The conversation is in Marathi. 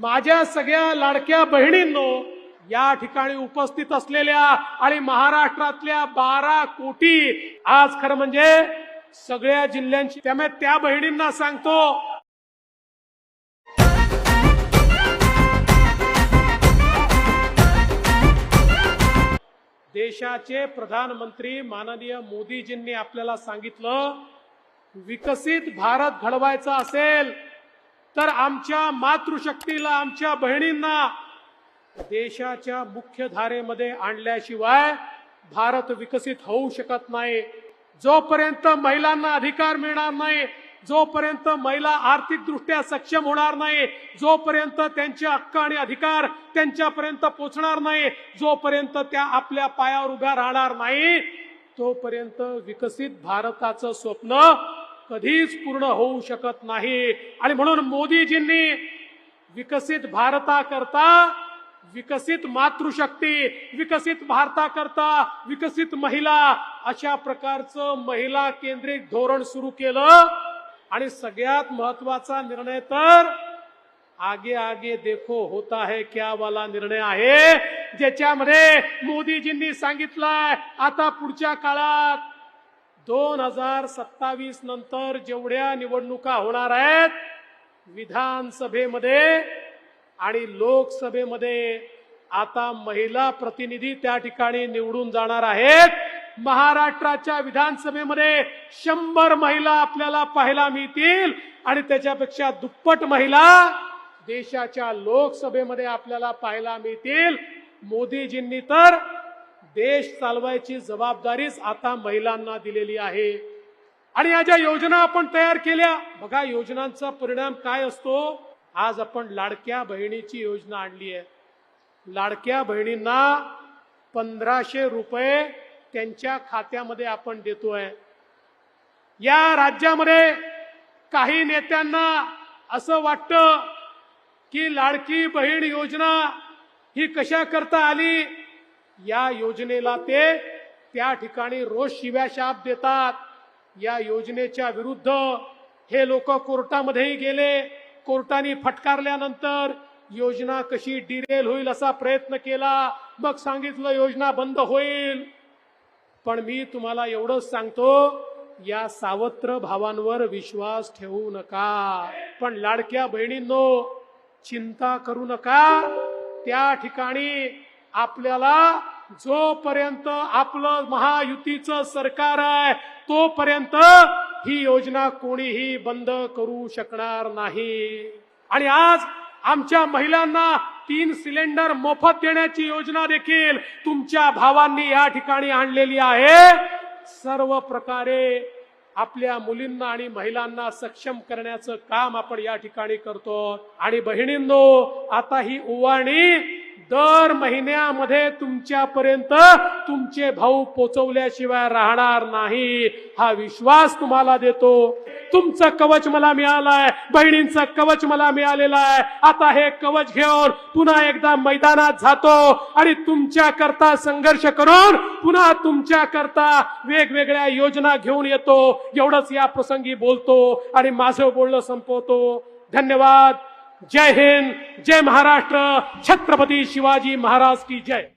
माझ्या सगळ्या लाडक्या बहिणींनो या ठिकाणी उपस्थित असलेल्या आणि महाराष्ट्रातल्या बारा कोटी आज खरं म्हणजे सगळ्या जिल्ह्यांची त्यामुळे त्या बहिणींना सांगतो. देशाचे प्रधानमंत्री माननीय मोदीजींनी आपल्याला सांगितलं विकसित भारत घडवायचा असेल तर आमच्या मातृशक्तीला आमच्या बहिणींना देशाच्या मुख्य धारेमध्ये आणल्याशिवाय भारत विकसित होऊ शकत नाही. जोपर्यंत महिलांना अधिकार मिळणार नाही जोपर्यंत महिला आर्थिकदृष्ट्या सक्षम होणार नाही जोपर्यंत त्यांचे हक्क आणि अधिकार त्यांच्यापर्यंत पोचणार नाही जोपर्यंत त्या आपल्या पायावर उभ्या राहणार नाही तोपर्यंत विकसित भारताचं स्वप्न कधीच पूर्ण होऊ शकत नाही. आणि म्हणून मोदीजींनी विकसित भारताकरता विकसित मातृशक्ती विकसित भारताकरता विकसित महिला अशा प्रकारचं महिला केंद्रित धोरण सुरू केलं. आणि सगळ्यात महत्त्वाचा निर्णय तर आगे आगे देखो होता है क्या वाला निर्णय आहे. ज्याच्यामध्ये मोदीजींनी सांगितलंय आता पुढच्या काळात दोन हजार सत्तावीस नंतर जेवढ्या निवडणुका होणार आहेत विधानसभेमध्ये आणि लोकसभेमध्ये आता महिला प्रतिनिधी त्या ठिकाणी निवडून जाणार आहेत. महाराष्ट्राच्या विधानसभेमध्ये शंभर महिला आपल्याला पाहायला मिळतील आणि त्याच्यापेक्षा दुप्पट महिला देशाच्या लोकसभेमध्ये आपल्याला पाहायला मिळतील. मोदीजींनी तर देश चालवायची जबाबदारीच आता महिलांना दिलेली आहे. आणि या ज्या योजना आपण तयार केल्या बघा योजनांचा परिणाम काय असतो? आज आपण लाडक्या बहिणीची योजना आणली आहे. लाडक्या बहिणींना पंधराशे रुपये त्यांच्या खात्यामध्ये आपण देतोय. या राज्यामध्ये काही नेत्यांना असं वाटतं की लाडकी बहीण योजना ही कशा करता आली? या योजनेला ते त्या ठिकाणी रोज शिव्या शाप देतात. या योजनेच्या विरुद्ध हे लोक कोर्टामध्येही गेले. कोर्टाने फटकारल्यानंतर योजना कशी डिरेल होईल असा प्रयत्न केला. मग सांगितलं योजना बंद होईल. पण मी तुम्हाला एवढंच सांगतो या सावत्र भावांवर विश्वास ठेवू नका. पण लाडक्या बहिणींनो चिंता करू नका. त्या ठिकाणी आपल्याला जोपर्यंत आपलं महायुतीचं सरकार आहे तोपर्यंत ही योजना कोणीही बंद करू शकणार नाही. आणि आज आमच्या महिलांना तीन सिलेंडर मोफत देण्याची योजना देखील तुमच्या भावांनी या ठिकाणी आणलेली आहे. सर्व प्रकारे आपल्या मुलींना आणि महिलांना सक्षम करण्याचं काम आपण या ठिकाणी करतो. आणि बहिणींनो आता ही उवाणी दर महिन्यामध्ये तुमच्यापर्यंत तुमचे भाऊ पोचवल्याशिवाय राहणार नाही. हा विश्वास तुम्हाला देतो. तुमचं कवच मला मिळालंय. बहिणींचं कवच मला मिळालेलं आहे. आता हे कवच घेऊन पुन्हा एकदा मैदानात जातो आणि तुमच्या करता संघर्ष करून पुन्हा तुमच्या करता वेगवेगळ्या योजना घेऊन येतो. एवढंच या प्रसंगी बोलतो आणि माझं बोलणं संपवतो. धन्यवाद. जय हिंद जय महाराष्ट्र छत्रपती शिवाजी महाराज की जय।